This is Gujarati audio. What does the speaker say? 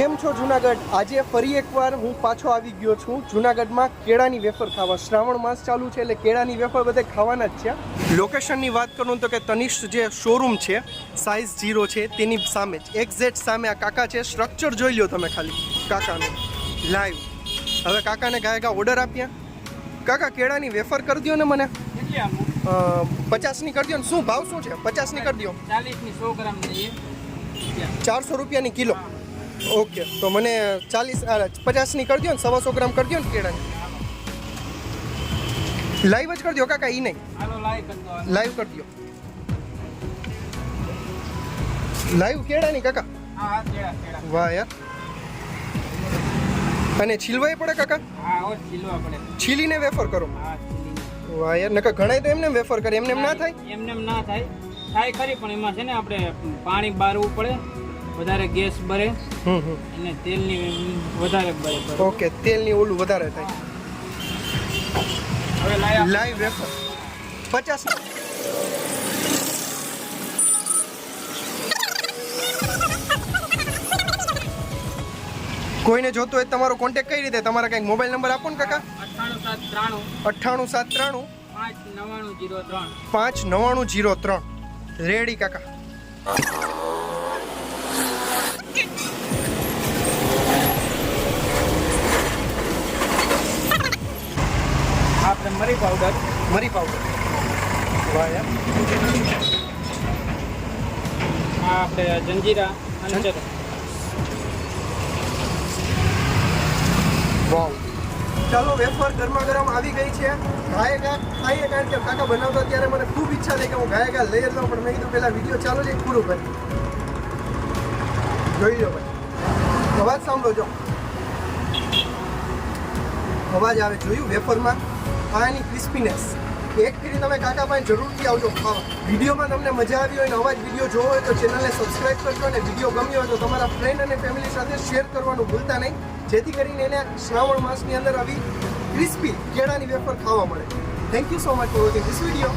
કેમ છો જુનાગઢ? આજે ફરી એકવાર હું પાછો આવી ગયો છું જુનાગઢમાં કેળાની વેફર ખાવા. શ્રાવણ માસ ચાલુ છે એટલે કેળાની વેફર બધે ખાવાના જ છે. લોકેશનની વાત કરું તો કે તનિષ્ઠ જે શોરૂમ છે સાઇઝ ઝીરો છે તેની સામે જ. એક્ઝેક્ટ સામે આ કાકા છે. સ્ટ્રક્ચર જોઈ લો તમે ખાલી. કાકાનું. લાઈવ હવે કાકાને ગાય ગા ઓર્ડર આપ્યા. કાકા કેળાની વેફર કરી દો ને મને. પચાસની કરી દો ને. શું ભાવ શું છે? પચાસની કરી દો ચારસો રૂપિયાની કિલો. ઓકે, તો મને ચાલીસ પચાસની કરી દો ને, સવાસો ગ્રામ કરી દો ને કેળાની. લાઈવ જ કરી દો કાકા, ઈ નહીં. લાઈવ કરી દો લાઈવ કેળાની કાકા? વાહ યાર. અને છીલવાય પડે કાકા? છીલીને વેફર કરો. વાહ યાર નકા ઘણાય તો એમને વેફર કરે, એમને એમ ના થાય? એમને એમ ના થાય. થાય ખરી, પણ એમાં છે ને આપણે પાણી બારવું પડે. વધારે ગેસ બરે અને તેલની વધારે બરે. ઓકે તેલની ઓલું વધારે થાય. હવે લાઈવ વેફર પચાસ. કોઈને જોતો હોય તમારો કોન્ટેક કઈ રીતે? તમારા કંઈક મોબાઈલ નંબર આપો ને કાકા? અઠ્ઠાણું સાત ત્રાણું. અઠ્ઠાણું સાત ત્રાણું. પાંચ નવ્વાણું જીરો ત્રણ. પાંચ નવ્વાણું જીરો ત્રણ. રેડી કાકા. આપણે મરી પાવડર મરી પાવડર આ આપણે જંજીરા અંચર વાવ. ચાલો વેફર ગરમા ગરમ આવી ગઈ છે. ગાય ગા ખાઈએ કારણ કે કાકા બનાવતા ત્યારે મને ખૂબ ઈચ્છા થઈ કે હું ગાય ગા લઈ લઉં પણ મેં કીધું પહેલાં વીડિયો ચાલુ છે પૂરું કરી. જોઈ લો ભાઈ. અવાજ સાંભળો જો. અવાજ આવે જોયું વેફરમાં? એની ક્રિસ્પીનેસ એક ફેરી તમે કાકા ભાઈ જરૂરથી આવજો. વિડીયોમાં તમને મજા આવી હોય ને અવાજ વીડિયો જોવો હોય તો ચેનલને સબસ્ક્રાઇબ કરજો અને વીડિયો ગમ્યો હોય તો તમારા ફ્રેન્ડ અને ફેમિલી સાથે શેર કરવાનું ભૂલતા નહીં. જેથી કરીને એને શ્રાવણ માસની અંદર આવી ક્રિસ્પી કેળાની વેફર ખાવા મળે. Thank you so much for watching this video